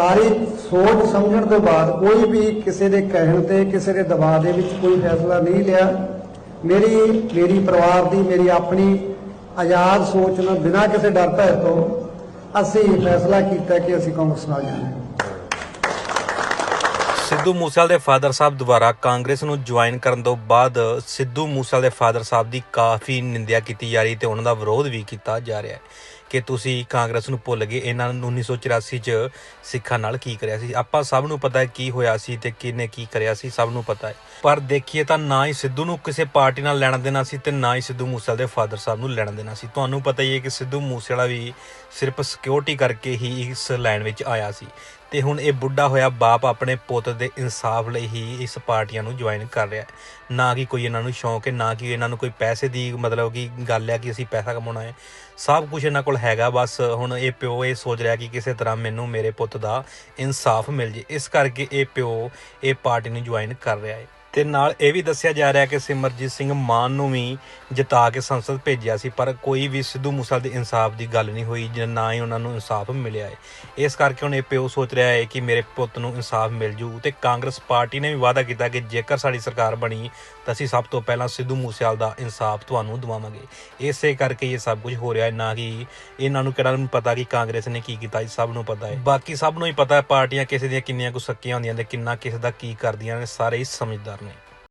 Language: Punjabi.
ਸਾਰੀ ਸੋਚ ਸਮਝਣ ਤੋਂ ਬਾਅਦ ਕੋਈ ਵੀ ਕਿਸੇ ਦੇ ਕਹਿਣ ਤੇ, ਕਿਸੇ ਦੇ ਦਬਾਅ ਦੇ ਵਿੱਚ ਕੋਈ ਫੈਸਲਾ ਨਹੀਂ ਲਿਆ। ਮੇਰੀ ਮੇਰੀ ਪਰਿਵਾਰ ਦੀ, ਮੇਰੀ ਆਪਣੀ ਆਜ਼ਾਦ ਸੋਚ ਨਾਲ ਬਿਨਾਂ ਕਿਸੇ ਡਰ ਭੈ ਤੋਂ ਅਸੀਂ ਫੈਸਲਾ ਕੀਤਾ ਕਿ ਅਸੀਂ ਕਾਂਗਰਸ ਨਾਲ ਜਾਣਾ ਹੈ ਸਿੱਧੂ ਮੂਸੇਵਾਲ ਦੇ ਫਾਦਰ ਸਾਹਿਬ ਦੁਆਰਾ ਕਾਂਗਰਸ ਨੂੰ ਜੁਆਇਨ ਕਰਨ ਤੋਂ ਬਾਅਦ ਸਿੱਧੂ ਮੂਸੇਵਾਲ ਦੇ ਫਾਦਰ ਸਾਹਿਬ ਦੀ ਕਾਫੀ ਨਿੰਦਿਆ ਕੀਤੀ ਜਾ ਰਹੀ ਤੇ ਉਹਨਾਂ ਦਾ ਵਿਰੋਧ ਵੀ ਕੀਤਾ ਜਾ ਰਿਹਾ ਹੈ। ਕਿ ਤੁਸੀਂ ਕਾਂਗਰਸ ਨੂੰ ਭੁੱਲ ਗਏ, ਇਹਨਾਂ ਨੂੰ 1984 ਚ ਸਿੱਖਾਂ ਨਾਲ ਕੀ ਕਰਿਆ ਸੀ? ਆਪਾਂ ਸਭ ਨੂੰ ਪਤਾ ਹੈ ਕੀ ਹੋਇਆ ਸੀ ਤੇ ਕਿਹਨੇ ਕੀ ਕਰਿਆ ਸੀ, ਸਭ ਨੂੰ ਪਤਾ ਹੈ। ਪਰ ਦੇਖੀਏ ਤਾਂ ਨਾ ਹੀ ਸਿੱਧੂ ਨੂੰ ਕਿਸੇ ਪਾਰਟੀ ਨਾਲ ਲੈਣਾ ਦੇਣਾ ਸੀ ਤੇ ਨਾ ਹੀ ਸਿੱਧੂ ਮੂਸੇਵਾਲ ਦੇ ਫਾਦਰ ਸਾਹਿਬ ਨੂੰ ਲੈਣਾ ਦੇਣਾ ਸੀ। ਤੁਹਾਨੂੰ ਪਤਾ ਹੀ ਹੈ ਕਿ ਸਿੱਧੂ ਮੂਸੇਵਾਲਾ ਵੀ ਸਿਰਫ ਸਿਕਿਉਰਿਟੀ ਕਰਕੇ ਹੀ ਇਸ ਲਾਈਨ ਵਿੱਚ ਆਇਆ ਸੀ। ਤੇ ਹੁਣ ਇਹ ਬੁੱਢਾ ਹੋਇਆ ਬਾਪ ਆਪਣੇ ਪੁੱਤ ਦੇ ਇਨਸਾਫ ਲਈ ਹੀ ਇਸ ਪਾਰਟੀਆਂ ਨੂੰ ਜੁਆਇਨ ਕਰ ਰਿਹਾ ਹੈ। ਨਾ ਕਿ ਕੋਈ ਇਹਨਾਂ ਨੂੰ ਸ਼ੌਂਕ ਹੈ, ਨਾ ਕਿ ਇਹਨਾਂ ਨੂੰ ਕੋਈ ਪੈਸੇ ਦੀ ਮਤਲਬ ਕਿ ਗੱਲ ਹੈ ਕਿ ਅਸੀਂ ਪੈਸਾ ਕਮਾਉਣਾ ਹੈ। ਸਭ ਕੁਝ ਇਹਨਾਂ ਕੋਲ ਹੈਗਾ, ਬਸ ਹੁਣ ਇਹ ਪਿਓ ਇਹ ਸੋਚ ਰਿਹਾ ਕਿ ਕਿਸੇ ਤਰ੍ਹਾਂ ਮੈਨੂੰ ਮੇਰੇ ਪੁੱਤ ਦਾ ਇਨਸਾਫ ਮਿਲ ਜੇ। ਇਸ ਕਰਕੇ ਇਹ ਪਿਓ ਇਹ ਪਾਰਟੀ ਨੂੰ ਜੁਆਇਨ ਕਰ ਰਿਹਾ ਹੈ। ਤੇ ਨਾਲ ਇਹ ਵੀ ਦੱਸਿਆ ਜਾ ਰਿਹਾ ਕਿ ਸਿਮਰਜੀਤ ਸਿੰਘ ਮਾਨ ਨੂੰ ਵੀ ਜਿਤਾ ਕੇ ਸੰਸਦ ਭੇਜਿਆ ਸੀ, ਪਰ ਕੋਈ ਵੀ ਸਿੱਧੂ ਮੂਸੇਵਾਲੇ ਦੇ ਇਨਸਾਫ ਦੀ ਗੱਲ ਨਹੀਂ ਹੋਈ ਜਾਂ ਨਾ ਹੀ ਉਹਨਾਂ ਨੂੰ ਇਨਸਾਫ ਮਿਲਿਆ ਹੈ। ਇਸ ਕਰਕੇ ਹੁਣ ਇਹ ਪਿਓ ਸੋਚ ਰਿਹਾ ਹੈ ਕਿ ਮੇਰੇ ਪੁੱਤ ਨੂੰ ਇਨਸਾਫ ਮਿਲ ਜੂ ਤੇ ਕਾਂਗਰਸ ਪਾਰਟੀ ਨੇ ਵੀ ਵਾਅਦਾ ਕੀਤਾ ਕਿ ਜੇਕਰ ਸਾਡੀ ਸਰਕਾਰ ਬਣੀ, ਤਾਂ ਅਸੀਂ ਸਭ ਤੋਂ ਪਹਿਲਾਂ ਸਿੱਧੂ ਮੂਸੇਵਾਲ ਦਾ ਇਨਸਾਫ ਤੁਹਾਨੂੰ ਦਿਵਾਵਾਂਗੇ। ਇਸੇ ਕਰਕੇ ਇਹ ਸਭ ਕੁਝ ਹੋ ਰਿਹਾ ਹੈ, ਨਾ ਕਿ ਇਹਨਾਂ ਨੂੰ ਕਿਹੜਾ ਪਤਾ ਕਿ ਕਾਂਗਰਸ ਨੇ ਕੀ ਕੀਤਾ, ਇਹ ਸਭ ਨੂੰ ਪਤਾ ਹੈ। ਬਾਕੀ ਸਭ ਨੂੰ ਹੀ ਪਤਾ ਹੈ, ਪਾਰਟੀਆਂ ਕਿਸੇ ਦੀਆਂ ਕਿੰਨੀਆਂ ਕੁ ਸੱਕੀਆਂ ਹੁੰਦੀਆਂ ਨੇ, ਕਿੰਨਾ ਕਿਸੇ ਦਾ ਕੀ ਕਰਦੀਆਂ ਨੇ, ਸਾਰੇ ਹੀ ਸਮਝਦਾਰ ਨੇ।